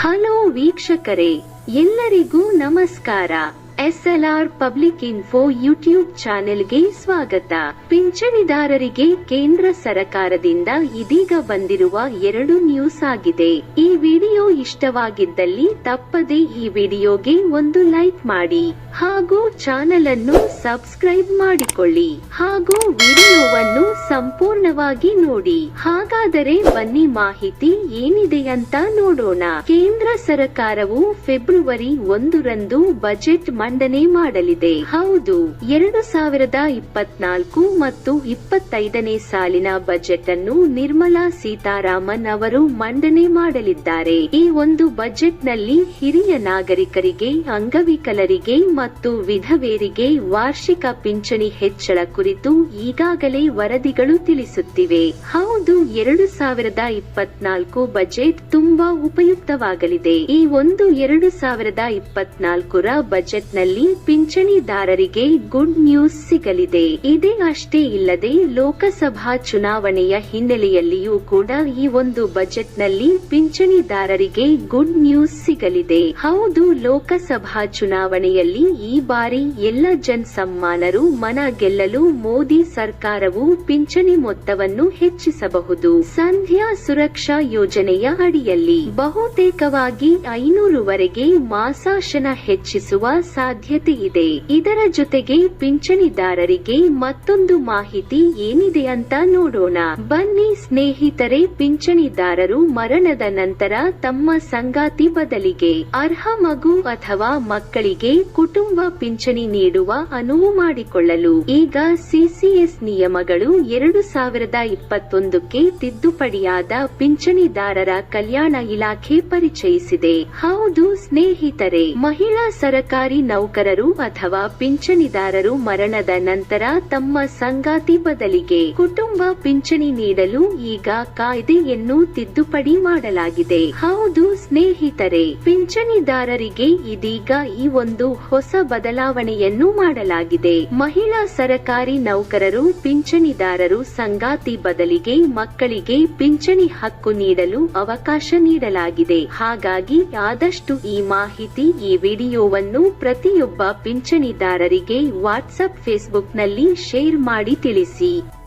Hello ವೀಕ್ಷಕರೇ ಎಲ್ಲರಿಗೂ ನಮಸ್ಕಾರ. ಎಸ್ಎಲ್ಆರ್ ಪಬ್ಲಿಕ್ ಇನ್ಫೋ ಯೂಟ್ಯೂಬ್ ಚಾನೆಲ್ಗೆ ಸ್ವಾಗತ. ಪಿಂಚಣಿದಾರರಿಗೆ ಕೇಂದ್ರ ಸರಕಾರದಿಂದ ಇದೀಗ ಬಂದಿರುವ ಎರಡು ನ್ಯೂಸ್ ಆಗಿದೆ. ಈ ವಿಡಿಯೋ ಇಷ್ಟವಾಗಿದ್ದಲ್ಲಿ ತಪ್ಪದೆ ಈ ವಿಡಿಯೋಗೆ ಒಂದು ಲೈಕ್ ಮಾಡಿ ಹಾಗೂ ಚಾನೆಲ್ ಅನ್ನು ಸಬ್ಸ್ಕ್ರೈಬ್ ಮಾಡಿಕೊಳ್ಳಿ ಹಾಗೂ ವಿಡಿಯೋವನ್ನು ಸಂಪೂರ್ಣವಾಗಿ ನೋಡಿ. ಹಾಗಾದರೆ ಬನ್ನಿ ಮಾಹಿತಿ ಏನಿದೆ ಅಂತ ನೋಡೋಣ. ಕೇಂದ್ರ ಸರ್ಕಾರವು ಫೆಬ್ರವರಿ ಒಂದರಂದು ಬಜೆಟ್ ಮಂಡನೆ ಮಾಡಲಿದೆ. ಹೌದು, ಎರಡು ಸಾವಿರದ ಇಪ್ಪತ್ನಾಲ್ಕು ಮತ್ತು ಇಪ್ಪತ್ತೈದನೇ ಸಾಲಿನ ಬಜೆಟ್ ಅನ್ನು ನಿರ್ಮಲಾ ಸೀತಾರಾಮನ್ ಅವರು ಮಂಡನೆ ಮಾಡಲಿದ್ದಾರೆ. ಈ ಒಂದು ಬಜೆಟ್ನಲ್ಲಿ ಹಿರಿಯ ನಾಗರಿಕರಿಗೆ, ಅಂಗವಿಕಲರಿಗೆ ಮತ್ತು ವಿಧವೇರಿಗೆ ವಾರ್ಷಿಕ ಪಿಂಚಣಿ ಹೆಚ್ಚಳ ಕುರಿತು ಈಗಾಗಲೇ ವರದಿಗಳು ತಿಳಿಸುತ್ತಿವೆ. ಹೌದು, ಎರಡು ಸಾವಿರದ ಇಪ್ಪತ್ನಾಲ್ಕು ಬಜೆಟ್ ತುಂಬಾ ಉಪಯುಕ್ತವಾಗಲಿದೆ. ಈ ಒಂದು ಎರಡು ಸಾವಿರದ ಇಪ್ಪತ್ನಾಲ್ಕರ ಬಜೆಟ್ ನಲ್ಲಿ ಪಿಂಚಣಿದಾರರಿಗೆ ಗುಡ್ ನ್ಯೂಸ್ ಸಿಗಲಿದೆ. ಇದೇ ಅಷ್ಟೇ ಇಲ್ಲದೆ ಲೋಕಸಭಾ ಚುನಾವಣೆಯ ಹಿನ್ನೆಲೆಯಲ್ಲಿಯೂ ಕೂಡ ಈ ಒಂದು ಬಜೆಟ್ನಲ್ಲಿ ಪಿಂಚಣಿದಾರರಿಗೆ ಗುಡ್ ನ್ಯೂಸ್ ಸಿಗಲಿದೆ. ಹೌದು, ಲೋಕಸಭಾ ಚುನಾವಣೆಯಲ್ಲಿ ಈ ಬಾರಿ ಎಲ್ಲ ಜನ್ ಸಮ್ಮಾನರು ಮನ ಗೆಲ್ಲಲು ಮೋದಿ ಸರ್ಕಾರವು ಪಿಂಚಣಿ ಮೊತ್ತವನ್ನು ಹೆಚ್ಚಿಸಬಹುದು. ಸಂಧ್ಯಾ ಸುರಕ್ಷಾ ಯೋಜನೆಯ ಅಡಿಯಲ್ಲಿ ಬಹುತೇಕವಾಗಿ ಐನೂರುವರೆಗೆ ಮಾಸಾಶನ ಹೆಚ್ಚಿಸುವ ಸಾಧ್ಯತೆ ಇದೆ ಇದರ ಜೊತೆಗೆ ಪಿಂಚಣಿದಾರರಿಗೆ ಮತ್ತೊಂದು ಮಾಹಿತಿ ಏನಿದೆ ಅಂತ ನೋಡೋಣ. ಬನ್ನಿ ಸ್ನೇಹಿತರೆ, ಪಿಂಚಣಿದಾರರು ಮರಣದ ನಂತರ ತಮ್ಮ ಸಂಗಾತಿ ಬದಲಿಗೆ ಅರ್ಹ ಮಗು ಅಥವಾ ಮಕ್ಕಳಿಗೆ ಕುಟುಂಬ ಪಿಂಚಣಿ ನೀಡುವ ಅನುವು ಮಾಡಿಕೊಳ್ಳಲು. ಈಗ ಸಿಸಿಎಸ್ ನಿಯಮಗಳು ಎರಡು ಸಾವಿರದ ಇಪ್ಪತ್ತೊಂದಕ್ಕೆ ತಿದ್ದುಪಡಿಯಾದ ಪಿಂಚಣಿದಾರರ ಕಲ್ಯಾಣ ಇಲಾಖೆ ಪರಿಚಯಿಸಿದೆ. ಹೌದು ಸ್ನೇಹಿತರೆ, ಮಹಿಳಾ ಸರಕಾರಿ ನೌಕರರು ಅಥವಾ ಪಿಂಚಣಿದಾರರು ಮರಣದ ನಂತರ ತಮ್ಮ ಸಂಗಾತಿ ಬದಲಿಗೆ ಕುಟುಂಬ ಪಿಂಚಣಿ ನೀಡಲು ಈಗ ಕಾಯ್ದೆಯನ್ನು ತಿದ್ದುಪಡಿ ಮಾಡಲಾಗಿದೆ. ಹೌದು ಸ್ನೇಹಿತರೆ, ಪಿಂಚಣಿದಾರರಿಗೆ ಇದೀಗ ಈ ಒಂದು ಹೊಸ ಬದಲಾವಣೆಯನ್ನು ಮಾಡಲಾಗಿದೆ. ಮಹಿಳಾ ಸರಕಾರಿ ನೌಕರರು, ಪಿಂಚಣಿದಾರರು ಸಂಗಾತಿ ಬದಲಿಗೆ ಮಕ್ಕಳಿಗೆ ಪಿಂಚಣಿ ಹಕ್ಕು ನೀಡಲು ಅವಕಾಶ ನೀಡಲಾಗಿದೆ. ಹಾಗಾಗಿ ಆದಷ್ಟು ಈ ಮಾಹಿತಿ ಈ ವಿಡಿಯೋವನ್ನು ಪ್ರತಿಯೊಬ್ಬ ಪಿಂಚಣಿದಾರರಿಗೆ ವಾಟ್ಸ್ಆಪ್ ಫೇಸ್ಬುಕ್ನಲ್ಲಿ ಶೇರ್ ಮಾಡಿ ತಿಳಿಸಿ.